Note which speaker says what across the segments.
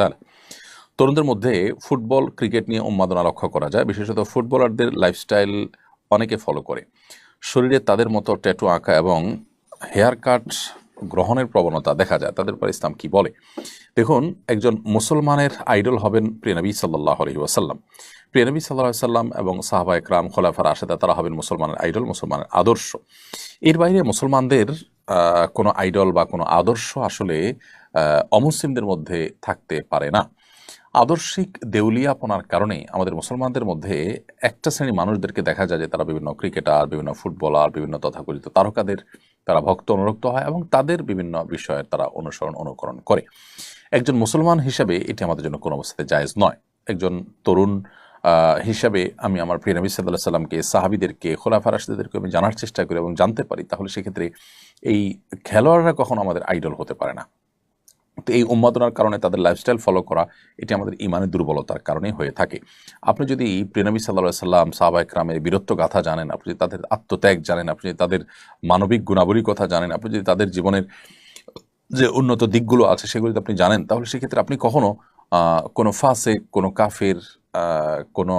Speaker 1: তাহলে তরুণদের মধ্যে ফুটবল, ক্রিকেট নিয়ে উন্মাদনা লক্ষ্য করা যায়। বিশেষত ফুটবলারদের লাইফস্টাইল অনেকে ফলো করে। শরীরে তাদের মতো ট্যাটু আঁকা এবং হেয়ার কাট গ্রহণের প্রবণতা দেখা যায়। তাদের পর ইসলাম কি বলে? দেখুন, একজন মুসলমানের আইডল হবেন প্রিয়নবী সাল্লাহ আলহি ওয়াসাল্লাম। প্রিয়নবী সাল্লাহ সাল্লাম এবং সাহাবা একরাম খোলাফার আশেদা তারা হবেন মুসলমানের আইডল মুসলমানের আদর্শ। এর বাইরে মুসলমানদের কোনো আইডল বা কোনো আদর্শ আসলে অমুসলিমদের মধ্যে থাকতে পারে না। আদর্শিক দেউলিয়াপনার কারণে আমাদের মুসলমানদের মধ্যে একটা শ্রেণি মানুষদেরকে দেখা যায় যে তারা বিভিন্ন ক্রিকেটার, বিভিন্ন ফুটবলার, বিভিন্ন তথাকথিত তারকাদের তারা ভক্ত, অনুরক্ত হয় এবং তাদের বিভিন্ন বিষয়ের তারা অনুসরণ, অনুকরণ করে। একজন মুসলমান হিসাবে এটি আমাদের জন্য কোনো অবস্থাতে জায়েজ নয়। একজন তরুণ হিসাবে আমি আমার প্রিয় নবী সাল্লাহ সাল্লামকে, সাহাবিদেরকে, খোলাফা রাশিদেরকে আমি জানার চেষ্টা করি এবং জানতে পারি, তাহলে সেক্ষেত্রে এই খেলোয়াড়রা কখনো আমাদের আইডল হতে পারে না। তো এই উন্মাদনার কারণে তাদের লাইফস্টাইল ফলো করা, এটি আমাদের ইমানের দুর্বলতার কারণেই হয়ে থাকে। আপনি যদি প্রেনবী সাল্লাহ সাল্লাম, সাহবা বীরত্ব গাথা জানেন, আপনি যদি তাদের আত্মত্যাগ জানেন, আপনি যদি তাদের মানবিক গুণাবলীর কথা জানেন, আপনি যদি তাদের জীবনের যে উন্নত দিকগুলো আছে সেগুলো আপনি জানেন, তাহলে সেক্ষেত্রে আপনি কখনো কোনো ফাঁসে কোনো কাফের কোনো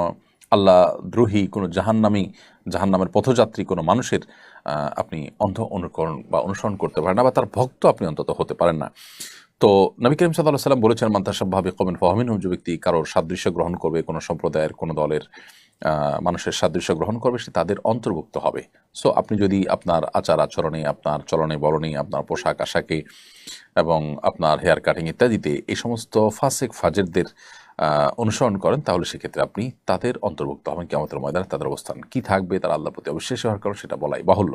Speaker 1: আল্লাহ দ্রোহী, কোনো জাহান্নামী, জাহান্নামের পথযাত্রী, কোনো মানুষের আপনি অন্ধ অনুকরণ বা অনুসরণ করতে পারেন না বা তার ভক্ত আপনি অন্তত হতে পারেন না। তো নবী করিম সাল্লাহ সাল্লাম বলেছেন মান্তাসাভাবে কমেন ফহমিন যে ব্যক্তি কারোর সাদৃশ্য গ্রহণ করবে, কোনো সম্প্রদায়ের, কোনো দলের মানুষের সাদৃশ্য গ্রহণ করবে, সে তাদের অন্তর্ভুক্ত হবে। সো আপনি যদি আপনার আচার আচরণে, আপনার চলনে, বলনে, আপনার পোশাক আশাকে এবং আপনার হেয়ার কাটিং ইত্যাদিতে এই সমস্ত ফাসেক, ফাজেরদের অনুসরণ করেন, তাহলে সেক্ষেত্রে আপনি তাদের অন্তর্ভুক্ত হবেন কেমতের ময়দানে তাদের অবস্থান কি থাকবে, তার আল্লাহ প্রতি অবিশ্বাস হওয়ার কারণ সেটা বলাই বাহুল্য।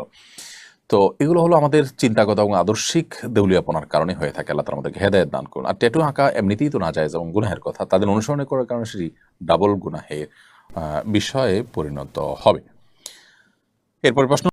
Speaker 1: তো এগুলো হলো আমাদের চিন্তাগত এবং আদর্শিক দেউলিয়াপনার কারণে হয়ে থাকে। আল্লাহ তালা আমাদেরকে হেদায়ত দান করুন। আর ট্যাটু আঁকা এমনিতেই তো না যায় এবং গুনাহের কথা। তাদের অনুসরণ করার কারণে সেটি ডাবল গুনাহের বিষয়ে পরিণত হবে। এরপর প্রশ্ন